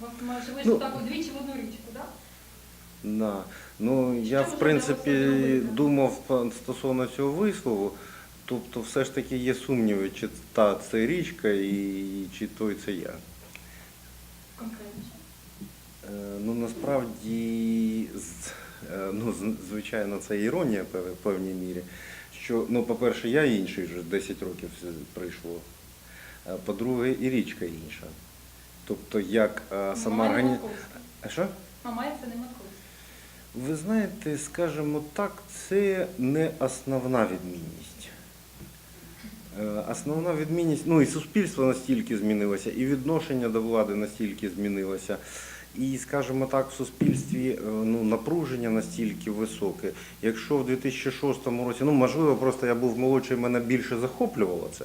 Вас майже Ну. так удвічі в одну річку, так? Да. Ну, я, в принципі, думав стосовно цього вислову. Тобто, все ж таки є сумніви, чи та це річка і чи той це я. Конкретніше. Е, Ну насправді, е, ну, звичайно, це іронія в певній мірі. Що, ну, по-перше, я інший вже 10 років пройшло. А По-друге, і річка інша. Тобто, як е, сама Мамай органі... Матковська. А що? Мамай це не Матковська. Ви знаєте, скажімо так, це не основна відмінність. Е, Основна відмінність, ну і суспільство настільки змінилося, і відношення до влади настільки змінилося. І, скажімо так, в суспільстві е, ну, напруження настільки високе. Якщо в 2006 році, ну можливо, просто я був молодший, мене більше захоплювало це.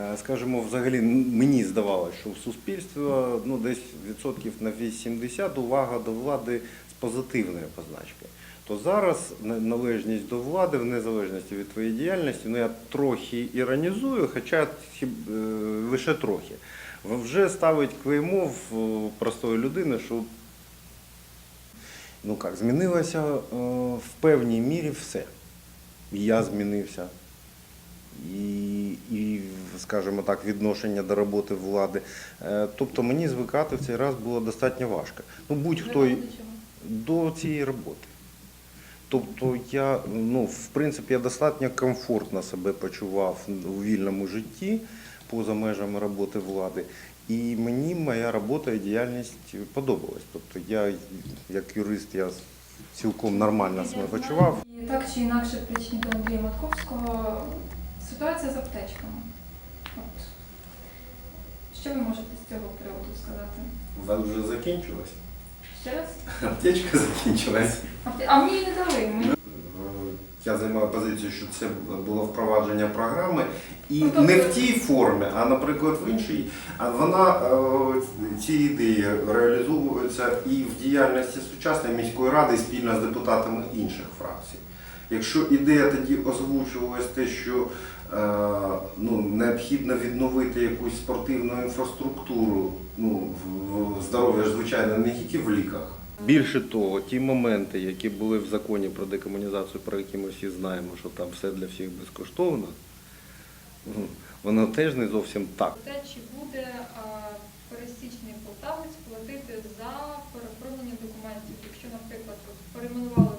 Е, Скажімо, взагалі мені здавалося, що в суспільстві ну, десь відсотків на 80 увага до влади з позитивною позначкою. То зараз на- належність до влади, в незалежності від твоєї діяльності, ну я трохи іронізую, хоча е, лише трохи. Вже ставить клеймо в е, простої людини, що ну як, змінилося в певній мірі все. Я змінився. І, скажімо так, відношення до роботи влади. Е, Тобто мені звикати в цей раз було достатньо важко. Ну, будь-хто До цієї роботи. Тобто я, ну, в принципі, я достатньо комфортно себе почував у вільному житті поза межами роботи влади. І мені моя робота і діяльність подобалась. Тобто я, як юрист, я цілком нормально себе почував. Так чи інакше причина до Андрія Матковського ситуація з аптечками. От. Що ви можете з цього приводу сказати? У вас вже закінчилось? Ще раз? Аптечка закінчилась. Апте- А мені не дали. Мені... Я займаю позицію, що це було впровадження програми, і Ну, тобто- не в тій формі, а наприклад в іншій. А вона е, ці ідеї реалізовуються і в діяльності сучасної міської ради спільно з депутатами інших фракцій. Якщо ідея тоді озвучувалась те, що е, ну, необхідно відновити якусь спортивну інфраструктуру, ну, здоров'я ж, звичайно, не тільки в ліках. Більше того, ті моменти, які були в законі про декомунізацію, про які ми всі знаємо, що там все для всіх безкоштовно, ну, воно теж не зовсім так. Те, чи буде пересічний полтавець платити за переоформлення документів, якщо, наприклад, перейменували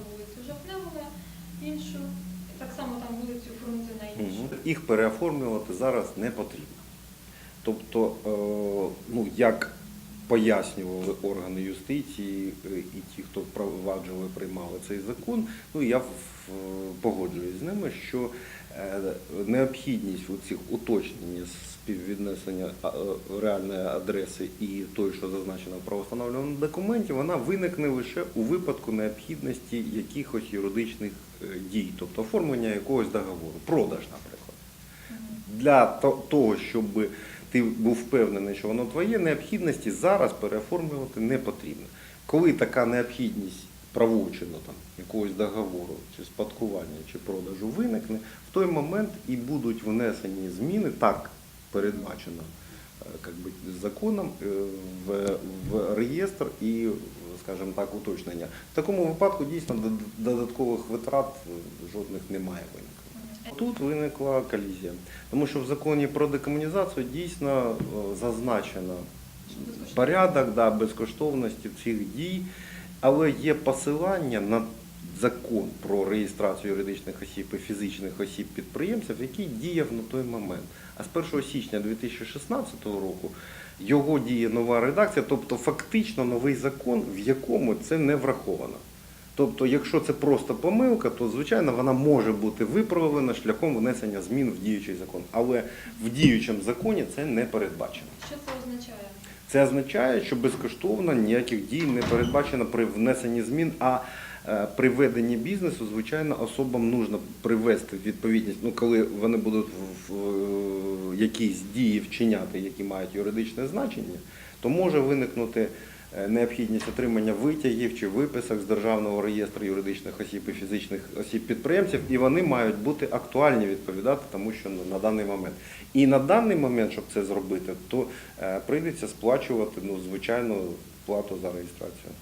Їх переоформлювати зараз не потрібно. Тобто, е, ну, як пояснювали органи юстиції е, і ті, хто впроваджували, приймали цей закон, ну я погоджуюсь з ними, що е, необхідність у цих уточнень співвіднесення реальної адреси і той, що зазначено в правостановленому документі, вона виникне лише у випадку необхідності якихось юридичних дій, тобто оформлення якогось договору, продаж, наприклад. Для того, щоб ти був впевнений, що воно твоє, необхідності зараз переоформлювати не потрібно. Коли така необхідність правочину там, якогось договору, чи спадкування, чи продажу виникне, в той момент і будуть внесені зміни, так передбачено е, як би, законом е, в, в реєстр і, скажімо так, уточнення. В такому випадку дійсно додаткових витрат е, жодних немає виникнути. Тут виникла колізія, тому що в законі про декомунізацію дійсно е, зазначено порядок да, безкоштовності цих дій, але є посилання на закон про реєстрацію юридичних осіб і фізичних осіб підприємців, який діяв на той момент. А з 1 січня 2016 року його діє нова редакція, тобто фактично новий закон, в якому це не враховано. Тобто, якщо це просто помилка, то звичайно вона може бути виправлена шляхом внесення змін в діючий закон. Але в діючому законі це не передбачено. Що це означає? Це означає, що безкоштовно ніяких дій не передбачено при внесенні змін. А е, при веденні бізнесу, звичайно, особам нужно привести відповідність. Ну, коли вони будуть в, якісь дії вчиняти, які мають юридичне значення, то може виникнути необхідність отримання витягів чи виписок з Державного реєстру юридичних осіб і фізичних осіб підприємців, і вони мають бути актуальні відповідати тому, що на- на даний момент. І на даний момент, щоб це зробити, то е, прийдеться сплачувати ну, звичайну плату за реєстрацію.